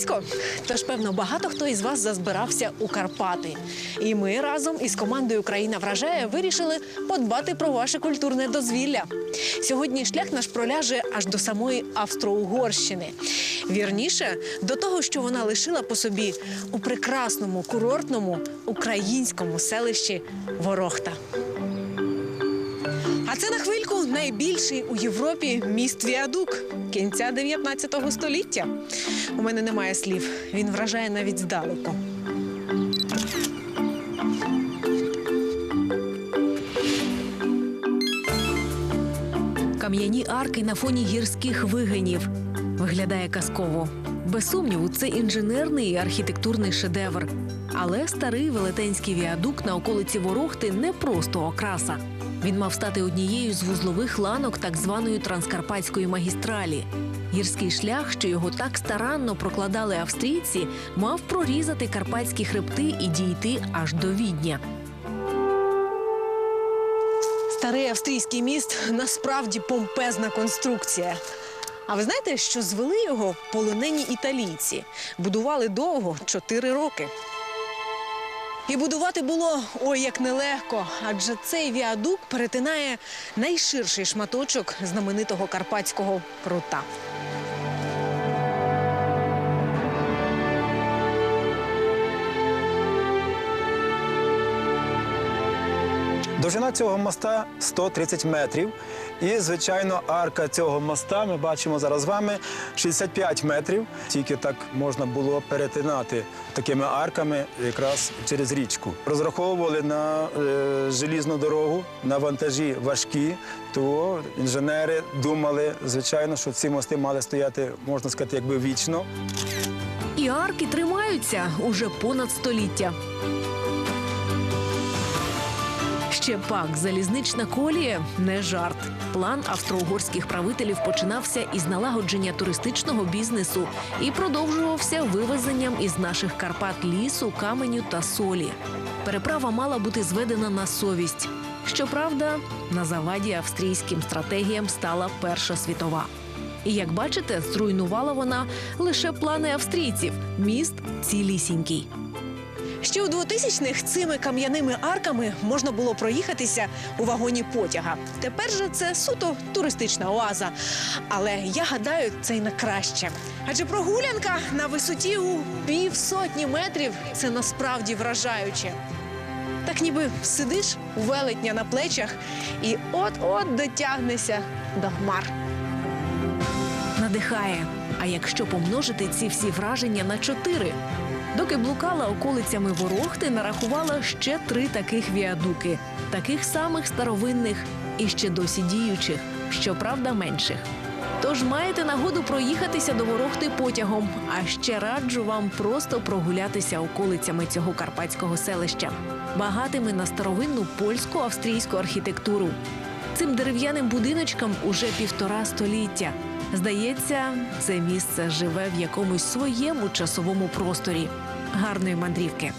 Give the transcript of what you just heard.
близько. Тож, певно, багато хто із вас зазбирався у Карпати. І ми разом із командою Україна вражає вирішили подбати про ваше культурне дозвілля. Сьогодні шлях наш проляже аж до самої Австро-Угорщини. Вірніше, до того, що вона лишила по собі у прекрасному курортному українському селищі Ворохта. А це на хвильку найбільший у Європі міст Віадук кінця 19 століття. У мене немає слів. Він вражає навіть здалеку. Кам'яні арки на фоні гірських вигинів. Виглядає казково. Без сумніву, це інженерний і архітектурний шедевр. Але старий велетенський віадук на околиці Ворохти не просто окраса. Він мав стати однією з вузлових ланок так званої транскарпатської магістралі. Гірський шлях, що його так старанно прокладали австрійці, мав прорізати карпатські хребти і дійти аж до Відня. Старий австрійський міст насправді помпезна конструкція. А ви знаєте, що звели його полонені італійці? Будували довго чотири роки. І будувати було ой як нелегко, адже цей віадук перетинає найширший шматочок знаменитого карпатського прута. Довжина цього моста 130 метрів. І, звичайно, арка цього моста ми бачимо зараз з вами 65 метрів. Тільки так можна було перетинати такими арками якраз через річку. Розраховували на е, желізну дорогу, на вантажі важкі, то інженери думали, звичайно, що ці мости мали стояти, можна сказати, якби вічно. І арки тримаються уже понад століття. Ще пак залізнична колія не жарт. План австро-угорських правителів починався із налагодження туристичного бізнесу і продовжувався вивезенням із наших Карпат лісу, каменю та солі. Переправа мала бути зведена на совість. Щоправда, на заваді австрійським стратегіям стала Перша світова. І як бачите, зруйнувала вона лише плани австрійців. Міст цілісінький. Ще у 2000-х цими кам'яними арками можна було проїхатися у вагоні потяга. Тепер же це суто туристична оаза. Але я гадаю, це й на краще. Адже прогулянка на висоті у півсотні метрів це насправді вражаюче. Так ніби сидиш у велетня на плечах і от-от дотягнешся до хмар. Надихає. А якщо помножити ці всі враження на чотири, Доки блукала околицями Ворохти, нарахувала ще три таких віадуки, таких самих старовинних і ще досі діючих, щоправда, менших. Тож маєте нагоду проїхатися до Ворохти потягом, а ще раджу вам просто прогулятися околицями цього карпатського селища, багатими на старовинну польську австрійську архітектуру. Цим дерев'яним будиночкам уже півтора століття. Здається, це місце живе в якомусь своєму часовому просторі. Гарної мандрівки!